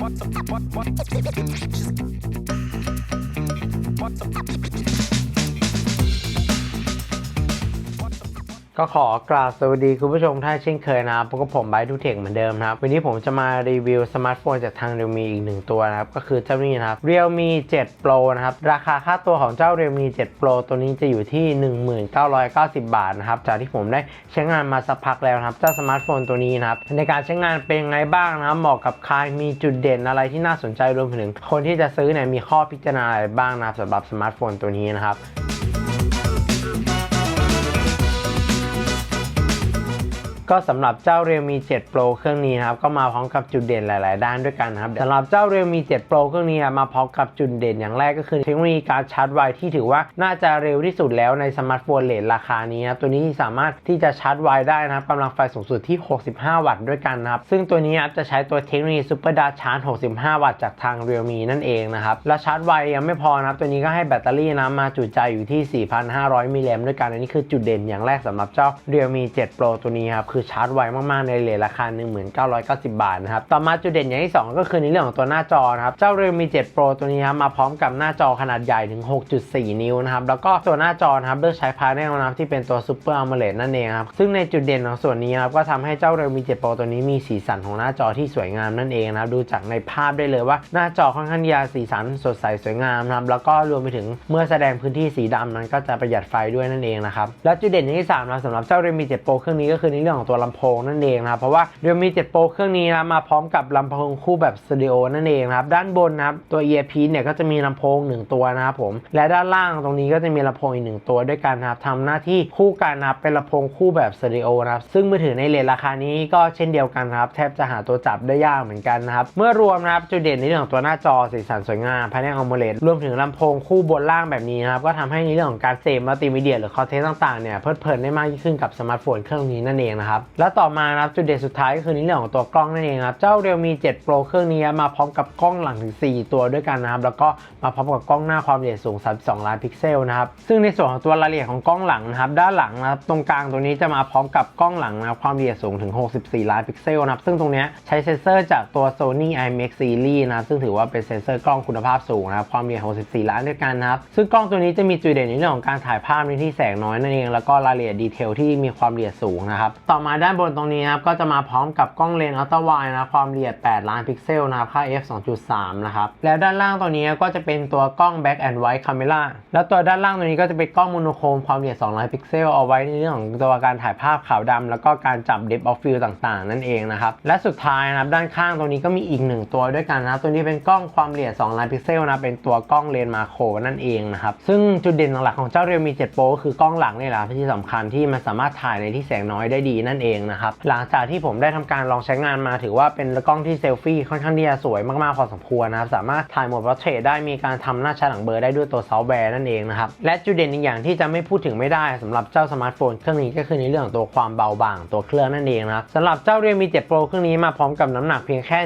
What the fuck? ก็ขอกราบสวัสดีคุณผู้ชมท่านเช่นเคยนะครับพบกับผมไบทูเทคเหมือนเดิมนะครับ วันนี้ผมจะมารีวิวสมาร์ทโฟนจากทาง Realme อีกหนึ่งตัวนะครับ ก็คือเจ้านี้นะครับ Realme 7 Pro นะครับ ราคาค่าตัวของเจ้า Realme 7 Pro ตัวนี้จะอยู่ที่ 1990 บาทนะครับ จากที่ผมได้ใช้งานมาสักพักแล้วนะครับ เจ้าสมาร์ทโฟนตัวนี้นะครับ ในการใช้งานเป็นไงบ้างนะครับ เหมาะกับใคร มีจุดเด่นอะไรที่น่าสนใจรวมถึง คนที่จะซื้อเนี่ยมีข้อพิจารณาอะไรบ้างนะครับสำหรับสมาร์ทโฟนตัวนี้นะครับ ก็สำหรับเจ้า Realme 7 Pro เครื่องนี้นะครับก็มาพร้อมกับจุดเด่นหลาย ๆ ด้านด้วยกันนะครับสำหรับเจ้า Realme 7 Pro เครื่องนี้มาพร้อมกับจุดเด่นอย่างแรกก็คือเทคโนโลยีการชาร์จไวที่ถือว่าน่าจะเร็วที่สุดแล้วในสมาร์ทโฟนเลทราคานี้นะครับตัวนี้สามารถที่จะชาร์จไวได้นะครับกำลังไฟสูงสุดที่ 65 วัตต์ด้วยกันนะครับซึ่งตัวนี้ครับจะใช้ตัวเทคโนโลยี Super Dart Charge 65 วัตต์จากทาง Realme นั่นเองนะครับและชาร์จไวยังไม่พอนะครับตัวนี้ก็ให้แบตเตอรี่นะมาจุใจอยู่ที่ 4,500มิลลิแอมป์ด้วยกันอันนี้คือจุดเด่นอย่างแรกสำหรับเจ้า Realme 7 Pro ตัวนี้ครับคือชาร์จไวมากๆ ในเลทราคา 1990 บาทนะครับ ต่อมาจุดเด่นอย่างที่ 2 ก็คือในเรื่องของตัวหน้าจอนะครับ เจ้า Realme 7 Pro ตัวนี้ครับมาพร้อมกับหน้าจอขนาดใหญ่ถึง 6.4 นิ้วนะครับ แล้วก็ตัวหน้าจอนะครับเลือกใช้พาเนลนะครับที่เป็นตัว Super AMOLED นั่นเองครับ ซึ่งในจุดเด่นของส่วนนี้ครับก็ทำให้เจ้า Realme 7 Pro ตัวนี้มีสีสันของหน้าจอที่สวยงามนั่นเองนะครับ ดูจากในภาพได้เลยว่าหน้าจอค่อนข้างที่จะสีสันสดใสสวยงามนะครับ แล้วก็รวมไปถึงเมื่อแสดงพื้นที่สีดำนั้นก็จะประหยัดไฟด้วยนั่นเองนะครับ และจุดเด่นที่3นะสำหรับเจ้า Realme 7 Pro เครื่องนี้ก็คือในเรื่องของตัวลำโพงนั่นเองนะครับเพราะว่า Realme 7 Pro เครื่องนี้นะมาพร้อมกับลำโพงคู่แบบสตูดิโอนั่นเองนะครับด้านบนนะครับตัว earpiece เนี่ยก็จะมีลำโพง 1 ตัวนะครับผมและด้านล่างตรงนี้ก็จะมีลำโพงอีกหนึ่งตัวด้วยกันนะครับทำหน้าที่คู่กันนะครับเป็นลำโพงคู่แบบสตูดิโอนะครับซึ่งมือถือในเลทราคานี้ก็เช่นเดียวกันครับแทบจะหาตัวจับได้ยากเหมือนกันนะครับเมื่อรวมนะครับจุดเด่นในเรื่องของตัวหน้าจอสีสันสวยงามภายในอัลโมเลดรวมถึงลำโพงคู่บนล่างแบบนี้นะครับก็ทำให้ในเรื่องของการเสพมัลติมีเดีย หรือคอนเทนต์ต่างๆเนี่ยเพลิดเพลินได้มากยิ่งขึ้นกับสมาร์ทโฟนเครื่องนี้นั่นเองนะครับและต่อมานะครับจุดเด่นสุดท้ายก็คือในเรื่องของตัวกล้องนั่นเองครับ เจ้า Realme 7 Pro เครื่องนี้มาพร้อมกับกล้องหลังถึง 4 ตัวด้วยกันนะครับ แล้วก็มาพร้อมกับกล้องหน้าความละเอียดสูง 32 ล้านพิกเซลนะครับ ซึ่งในส่วนของตัวรายละเอียดของกล้องหลังนะครับ ด้านหลังนะครับตรงกลางตัวนี้จะมาพร้อมกับกล้องหลังนะครับความละเอียดสูงถึง 64 ล้านพิกเซลนะครับ ซึ่งตรงนี้ใช้เซนเซอร์จากตัว Sony IMX Series นะครับ ซึ่งถือว่าเป็นเซนเซอร์กล้องคุณภาพสูงนะครับ ความละเอียด 64 ล้านด้วยกันนะครับ ซึ่งกล้องตัวนี้จะมีจุดเด่นในเรื่องของการถ่ายภาพในที่แสงน้อยนั่นเอง แล้วก็รายละเอียดดีเทลที่มีความละเอียดสูงนะครับต่อมาด้านบนตรงนี้นะครับก็จะมาพร้อมกับกล้องเลนส์อัลตร้าไวด์นะความละเอียด 8 ล้านพิกเซลนะครับค่า f 2.3 นะครับ แล้วด้านล่างตัวนี้ก็จะเป็นตัวกล้อง back and white camera แล้วตัวด้านล่างตัวนี้ก็จะเป็นกล้องโมโนโครมความละเอียด2ล้านพิกเซลเอาไว้ในเรื่องของตัวการถ่ายภาพขาวดำแล้วก็การจับ depth of field ต่างๆ นั่นเองนะครับและสุดท้ายนะครับด้านข้างตรงนี้ก็มีอีกหนึ่งตัวด้วยกันนะตัวนี้เป็นกล้องความละเอียด 2 ล้านพิกเซลนะเป็นตัวกล้องเลนส์มาโครนั่นเองนะครับซึ่งจุดเด่นหลักของเจ้า Realme 7 Pro ก็คือกล้องหลังนี่แหละที่สำคัญที่มันสามารถถ่ายในที่แสงน้อยได้ดีนนเองนะครับ หลังจากที่ผมได้ทำการลองใช้งานมาถือว่าเป็นกล้องที่เซลฟี่ค่อนข้างที่จะสวยมากๆพอสมควรนะครับ สามารถถ่ายโหมด portrait ได้มีการทำหน้าชัดหลังเบลอได้ด้วยตัวซอฟต์แวร์นั่นเองนะครับ และจุดเด่นอีกอย่างที่จะไม่พูดถึงไม่ได้สำหรับเจ้าสมาร์ทโฟนเครื่องนี้ก็คือในเรื่องของตัวความเบาบางตัวเครื่องนั่นเองนะครับสำหรับเจ้า Realme 7 Pro เครื่องนี้มาพร้อมกับน้ำหนักเพียงแค่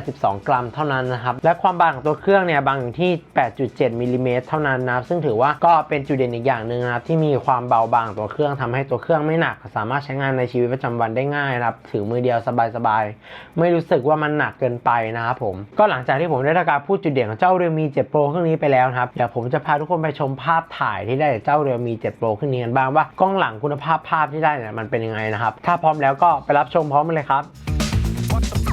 182 กรัมเท่านั้นนะครับและความบางของตัวเครื่องเนี่ยบางอยู่ที่ 8.7มิลลิเมตรเท่านั้นนะครับซึ่งถือว่าก็เป็นจุดเด่นอีกอย่างหนึ่งนะครับที่มีความเบาบางตัวเครื่องทำให้ตัวเครื่องไม่หนัก สามารถใช้งานในชีวิตประจำวันได้ง่ายนะครับ ถือมือเดียวสบายๆ ไม่รู้สึกว่ามันหนักเกินไปนะครับผม ก็หลังจากที่ผมได้ทำการพูดจุดเด่นของเจ้าเรือมีเจ็ดโปรเครื่องนี้ไปแล้วนะครับ เดี๋ยวผมจะพาทุกคนไปชมภาพถ่ายที่ได้จากเจ้าเรือมีเจ็ดโปรเครื่องนี้กันบ้างว่ากล้องหลังคุณภาพภาพที่ได้เนี่ยมันเป็นยังไงนะครับ ถ้าพร้อมแล้วก็ไปรับชมพร้อมกันเลยครับ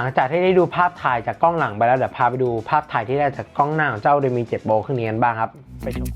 ลังจากที่ได้ดูภาพถ่ายจากกล้องหลังไปแล้วเดี๋ยวพาไปดูภาพถ่ายที่ได้จากกล้องหน้าของเจ้าเดมีเจ็บโบเครื่องนี้กันบ้างครับ ไปชม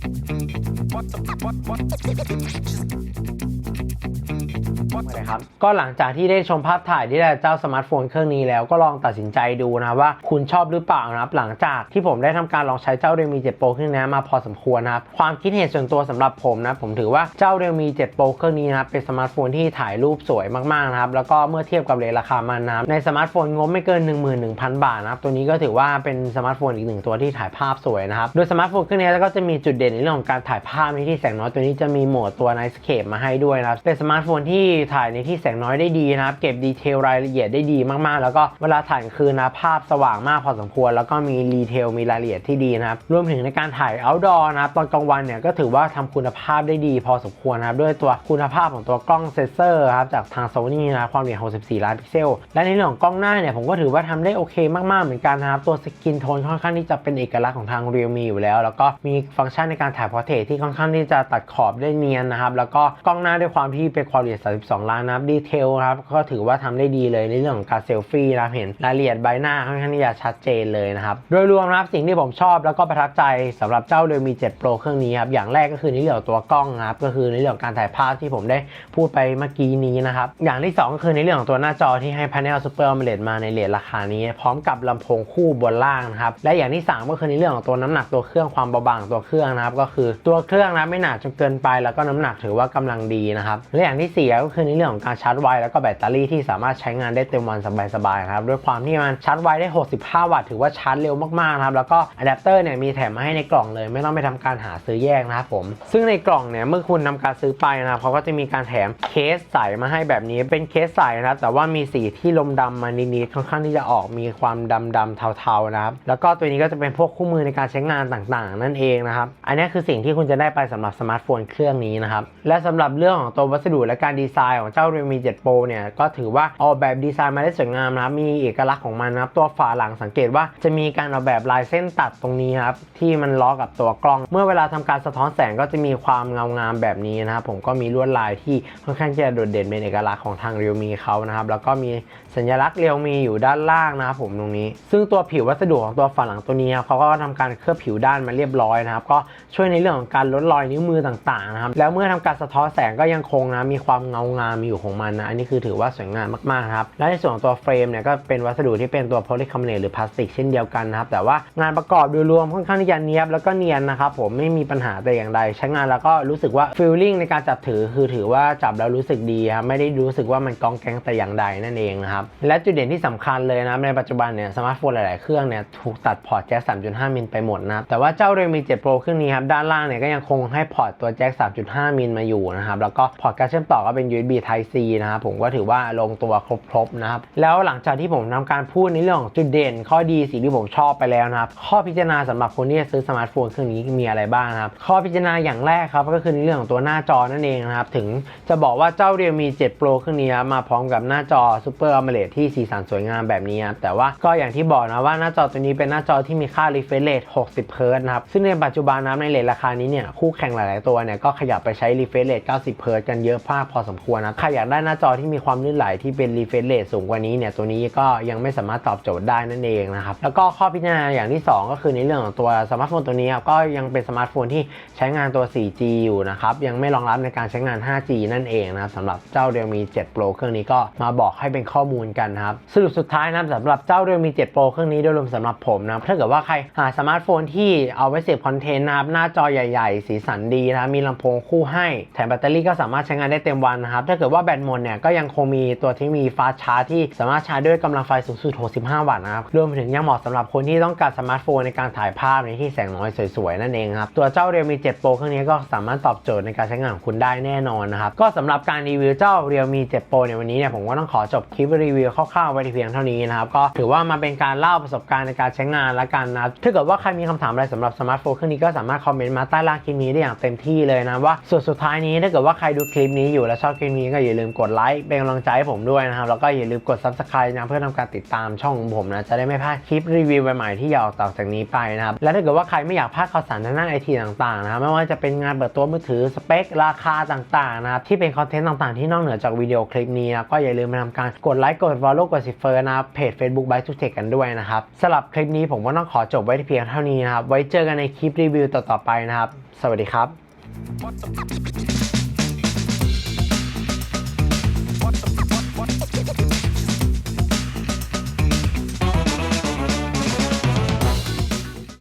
เลยครับก็หลังจากที่ได้ชมภาพถ่ายที่ได้เจ้าสมาร์ทโฟนเครื่องนี้แล้วก็ลองตัดสินใจดูนะว่าคุณชอบหรือเปล่านะครับหลังจากที่ผมได้ทำการลองใช้เจ้า Realme 7 Pro เครื่องนี้มาพอสมควรนะครับความคิดเห็นส่วนตัวสำหรับผมนะผมถือว่าเจ้า Realme 7 Pro เครื่องนี้นะครับเป็นสมาร์ทโฟนที่ถ่ายรูปสวยมากๆนะครับแล้วก็เมื่อเทียบกับเลทราคามันนะในสมาร์ทโฟนงบไม่เกิน 11,000 บาทนะครับตัวนี้ก็ถือว่าเป็นสมาร์ทโฟนอีกหนึ่งตัวที่ถ่ายภาพสวยนะครับโดยสมาร์ทโฟนเครื่องนี้ก็จะมีจุดเด่นในเรื่องของการถ่ายภาพในที่แสงน้อยตัวนี้จะมีโหมดตัว Night Scape มาให้ด้วยนะครับเป็นสมาร์ทโฟนที่ถ่ายในที่แสงน้อยได้ดีนะครับ เก็บดีเทลรายละเอียดได้ดีมากๆ แล้วก็เวลาถ่ายคืนนะภาพสว่างมากพอสมควร แล้วก็มีรีเทลมีรายละเอียดที่ดีนะครับ รวมถึงในการถ่าย outdoor นะครับตอนกลางวันเนี่ยก็ถือว่าทำคุณภาพได้ดีพอสมควรนะครับ ด้วยตัวคุณภาพของตัวกล้องเซนเซอร์ครับจากทาง Sony นะความละเอียด 64 ล้านพิกเซล และในเรื่องของกล้องหน้าเนี่ยผมก็ถือว่าทำได้โอเคมากๆเหมือนกันนะครับตัวสกินโทนค่อนข้างที่จะเป็นเอกลักษณ์ของทาง Realme อยู่แล้ว แล้วก็มีฟังก์ชันในการถ่ายพอร์เทรตที่ค่อนข้างที่จะตัดขอบได้เนียนนะครับแล้วก็กล้องหน้าด้วยความที่เป็นความละเอียด 32ล้านนะครับดีเทลครับก็ถือว่าทำได้ดีเลยในเรื่องของการเซลฟี่นะครับเห็นรายละเอียดใบหน้าค่อนข้างที่จะชัดเจนเลยนะครับโดยรวมนะครับสิ่งที่ผมชอบแล้วก็ประทับใจสำหรับเจ้า Realme 7 Pro เครื่องนี้ครับอย่างแรกก็คือในเรื่องตัวกล้องนะครับก็คือในเรื่องการถ่ายภาพที่ผมได้พูดไปเมื่อกี้นี้นะครับอย่างที่สองก็คือในเรื่องของตัวหน้าจอที่ให้ Panel Super AMOLED มาในเรทราคานี้ พร้อมกับลำโพงคู่บนล่างนะครับและอย่างที่สามก็คือในเรื่องของตัวน้ำหนักตัวเครื่องความเบาบางตัวเครื่องนะครับก็คือตัวเครื่องนะไม่หนาจนเกินไป แล้วก็น้ำหนักถือว่ากำลังดีนะครับและอย่างที่สี่ก็คือในเรื่องของการชาร์จไวแล้วก็แบตเตอรี่ที่สามารถใช้งานได้เต็มวันสบายๆครับด้วยความที่มันชาร์จไวได้ 65 วัตต์ถือว่าชาร์จเร็วมากๆนะครับแล้วก็อะแดปเตอร์เนี่ยมีแถมมาให้ในกล่องเลย ไม่ต้องไปทำการหาซื้อแยกนะครับผม ซึ่งในกล่องเนี่ยเมื่อคุณทำการซื้อไปนะครับเขาก็จะมีการแถมเคสใสมาให้แบบนี้เป็นเคสใสนะครับแต่ว่ามีสีที่ลมดำมานิดๆค่อนข้างที่จะออกมีความดำดำๆเทาๆนะครับแล้วก็ตัวนี้ก็จะเป็นพวกคู่มือในการใช้งานต่างๆ นั่นเองนะครับอันนี้คือสิ่งที่คุณจะได้ไปสำหรับสมาร์ทโฟนเครื่องนี้นะครับและสำหรับเรื่องของตัววัสดุและการดีไซน์ของเจ้า Realme 7 Pro เนี่ยก็ถือว่าออกแบบดีไซน์มาได้สวยงามนะครับมีเอกลักษณ์ของมันนะครับตัวฝาหลังสังเกตว่าจะมีการออกแบบลายเส้นตัดตรงนี้ครับที่มันล้อกับตัวกล้อง เมื่อเวลาทำการสะท้อนแสงก็จะมีความเงางามแบบนี้นะครับผมก็มีลวดลายที่ค่อนข้างจะโดดเด่นเป็นเอกลักษณ์ของทาง Realme เขานะครับแล้วก็มีสัญลักษณ์ Realme อยู่ด้านล่างนะครับผมตรงนี้ ซึ่งตัวผิววัสดุของตัวฝาหลังตัวนี้ครับเขาก็ทำการเคลือบผิวด้านมาเรียบร้อยนะครับก็ช่วยในเรื่องของการลดรอยนิ้วมือต่างๆนะครับแล้วเมื่อทำการสะท้อนแสงก็ยังคงนะมีความเงางามอยู่ของมันนะอันนี้คือถือว่าสวยงามมากๆครับและในส่วนของตัวเฟรมเนี่ยก็เป็นวัสดุที่เป็นตัวโพลีคาร์บอเนตหรือพลาสติกเช่นเดียวกันนะครับแต่ว่างานประกอบโดยรวมค่อนข้างที่จะเนียบแล้วก็เนียนนะครับผมไม่มีปัญหาแต่อย่างใดใช้งานแล้วก็รู้สึกว่าฟีลลิ่งในการจับถือคือถือว่าจับแล้วรู้สึกดีครับไม่ได้รู้สึกว่ามันกองแกงแต่อย่างใดนั่นเองนะครับและจุดเด่นที่สำคัญเลยนะในปัจจุบันเนี่ยสมาร์ทโฟนหลาย ๆ เครื่องเนี่ยถูกตัดพอร์ตแจ็ค3.5 มิลไปหมดนะแต่ว่าเจ้า Realme 7 Pro เครื่องนี้ครับด้านล่างเนี่ยก็ยังคงให้พอร์ตตัวแจ็ค3.5 มิลมาอยู่นะครับแล้วก็พอร์ตการเชื่อมต่อก็เป็น USB Type C นะครับผมก็ถือว่าลงตัวครบๆนะครับแล้วหลังจากที่ผมทำการพูดในเรื่องของจุดเด่น ข้อดีสิ่งที่ผมชอบไปแล้วนะครับข้อพิจารณาสำหรับคนที่จะซื้อสมาร์ทโฟนเครื่องนี้มีอะไรบ้างครับข้อพิจารณาอย่างแรกครับก็คือในเรื่องของตัวหน้าจอนั่นเองนะครับถึงจะบอกว่าเจ้า Realme 7 Pro เครื่องนี้มาพร้อมกับหน้าจอ Super AMOLED ที่สีสันสวยงามแบบนี้ครับแต่ว่าก็อย่างที่บอกนะว่าหน้าจอตัวนี้เป็นหน้าจอที่มีค่า refresh rate 60 Hz นะครับซึ่งในปัจจุบันนะในเลทราคานี้เนี่ยคู่แข่งหลาย ๆ ตัวเนี่ยก็ขยับไปใช้ refresh rate 90 Hz กันเยอะมากพอสมควรนะใครอยากได้หน้าจอที่มีความลื่นไหลที่เป็น refresh rate สูงกว่านี้เนี่ยตัวนี้ก็ยังไม่สามารถตอบโจทย์ได้นั่นเองนะครับแล้วก็ข้อพิจารณาอย่างที่ 2 ก็คือในเรื่องของตัวสมาร์ทโฟนตัวนี้ครับก็ยังเป็นสมาร์ทโฟนที่ใช้งานตัว 4G อยู่นะครับยังไม่รองรับในการใช้งาน 5G นั่นเองนะครับสำหรับเจ้า Realme 7 Pro เครื่องนี้ก็มาบอกให้เป็นข้อมูลกันครับสรุปสุดท้ายนะสำหรับเจ้า Realme 7 Pro เครื่องนี้โดยรวมสำหรับผมนะถ้าเกิดว่าใครหาสมาร์ทโฟนที่เอาไว้เสพคอนเทนต์นะครับหน้าจอใหญ่ ๆ สีสันดีนะมีลำโพงคู่ให้แถมแบตเตอรี่ก็สามารถใช้งานได้เต็มวันนะครับถ้าเกิดว่าแบตหมดเนี่ยก็ยังคงมีตัวที่มีฟาสชาร์จที่สามารถชาร์จด้วยกำลังไฟสูงสุด 65 วัตต์นะครับรวมไปถึงยังเหมาะสำหรับคนที่ต้องการสมาร์ทโฟนในการถ่ายภาพในที่แสงน้อยสวยๆนั่นเองครับตัวเจ้า Realme 7 Pro เครื่องนี้ก็สามารถตอบโจทย์ในการใช้งานของคุณได้แน่นอนนะครับก็สำหรับการรีวิวเจ้า Realme 7 Pro ในวันนี้เนี่ยผมก็ต้องขอจบคลิปรีวิวคร่าวๆไว้ที่เพียงเท่านี้นะครับก็ถือว่ามาเป็นการเล่าประสบการณ์ในการใช้งานละกันนะถ้าเกิดว่าใครมีคำถามอะไรสำหรับสมาร์ทโฟนเครื่องนี้ก็สามารถคอมเมนต์มาใต้ล่างคลิปนี้ได้อย่างเต็มที่เลยนะว่าส่วนสุดท้ายนี้ถ้าเกิดว่าใครดูคลิปนี้อยู่และชอบคลิปนี้ก็อย่าลืมกดไลค์เป็นกำลังใจให้ผมด้วยนะครับ แล้วก็อย่าลืมกด subscribe นะเพื่อทำการติดตามช่องของผมนะ จะได้ไม่พลาดคลิปรีวิวใหม่ๆที่จะออกต่อจากนี้ไปนะครับ และถ้าเกิดว่าใครไม่อยากพลาดข่าวสารทางด้านไอทีต่างๆนะครับไม่ว่าจะเป็นงานเปิดตัวมือถือสเปค ราคาต่างๆนะครับที่เป็นคอนเทนต์ต่างๆที่นอกเหนือจากวิดีโอคลิปนี้นะก็อย่าลืมมาทำการกดไลค์กด follow กด s ิเฟอร์นะเพจ Facebook by ทุกเทคกันด้วยนะครับสำหรับคลิปนี้ผมก็ต้องขอจบไว้ที่เพียงเท่านี้นะครับไว้เจอกันในคลิปรีวิวต่อๆไปนะครับสวัสดีครับ